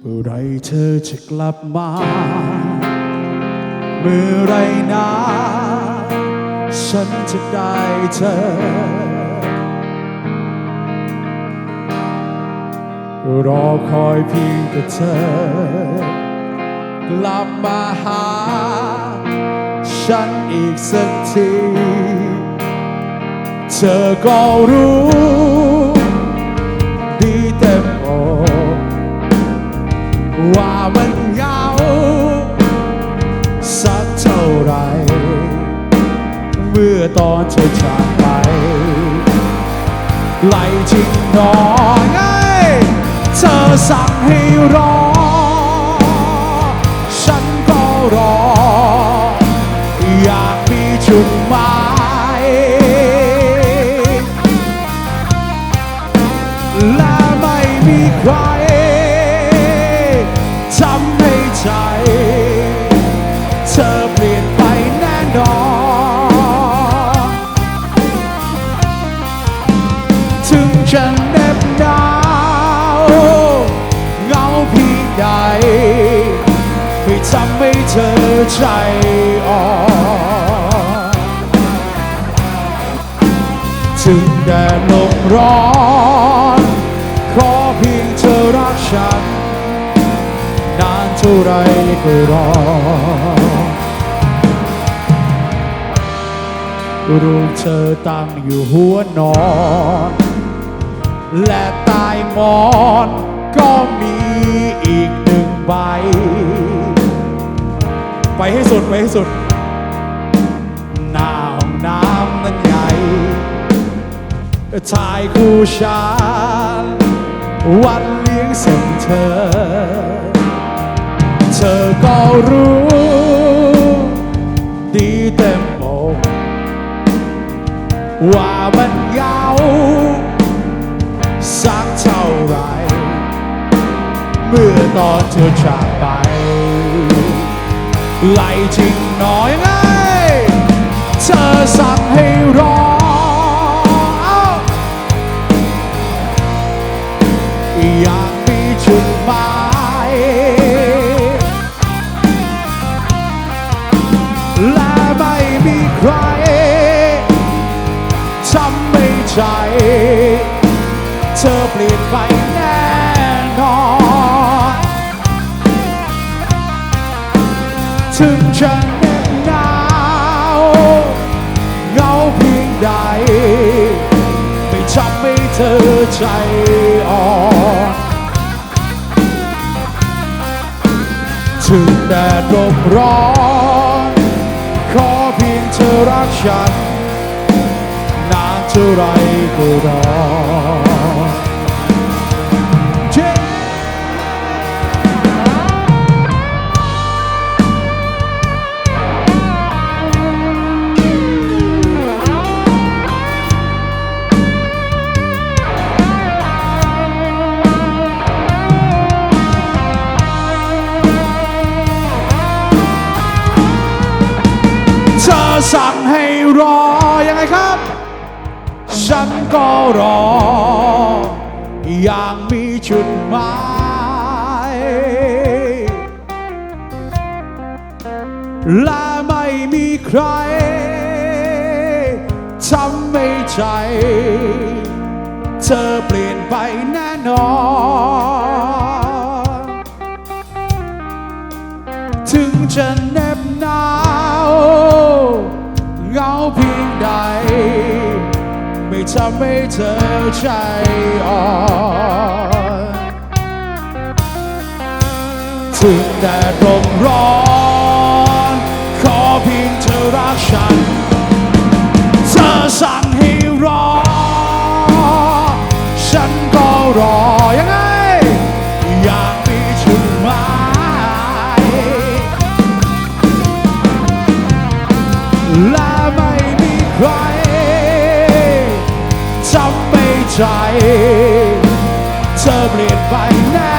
เมื่อไรเธอจะกลับมา เมื่อไรนะ ฉันจะได้เธอ รอคอยเพียงแต่เธอ กลับมาหา ฉันอีกสักที เธอก็รู้ ดีเต็มอกว่ามันเหงาสักเท่าไร เมื่อตอนเธอจากไปไหลจริงนอไงเธอสั่งให้รอ ฉันก็รอ อยากมีจุดหมาย ถึงจะเหน็บหนาวเงาเพียงใดไม่ทำให้เธอใจอ่อนถึงแดดลมร้อน ขอเพียงเธอรักฉัน นานเท่าไรก็รอรูปเธอตั้งอยู่หัวนอน มอนก็มีอีกหนึ่งใบ ไปให้สุด ไปให้สุดหน้าห้องน้ำนั้นใหญ่ชายคู่ฉันวันเลี้ยงส่งเธอ เธอก็รู้ ดีเต็มอกว่ามันเหงาสั ตอนเธอจากไปไหลจริงน้อยไง เธอสั่งให้รอ ถึงจะเหน็บหนาวเงาเพียงใด ไม่ทำให้เธอใจอ่อนถึงแดดลมร้อนขอเพียงเธอรักฉัน นานเท่าไรก็รอ สั่งให้รอยังไงครับ ฉันก็รอ อย่างมีจุดหมาย และไม่มีใครทำให้ใจ เธอเปลี่ยนไปแน่นอน ถึงจะเน็บ ไม่ทำให้เธอใจอ่อนถึงแต่ลมร้อน ขอเพียงเธอรักฉัน ใจ เธอเปลี่ยนไปแน่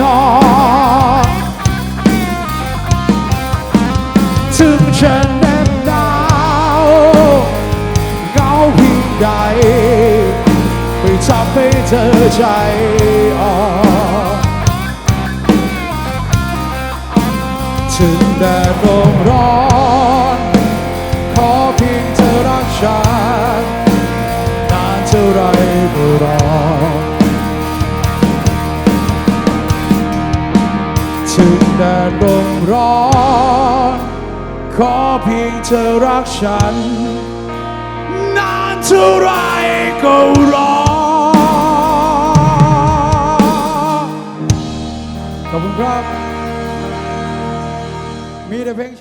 นอนถึงจะเหน็บหนาวเหงาเพียงใดเธอใจอ่อนถึงแดดลมร้อน ขอเพียงเธอรักฉัน ไรก็รอถึงแดดลมร้อน ขอเพียงเธอรักฉัน นานเท่าไรก็รอ ขอบคุณครับ มีแต่เพลง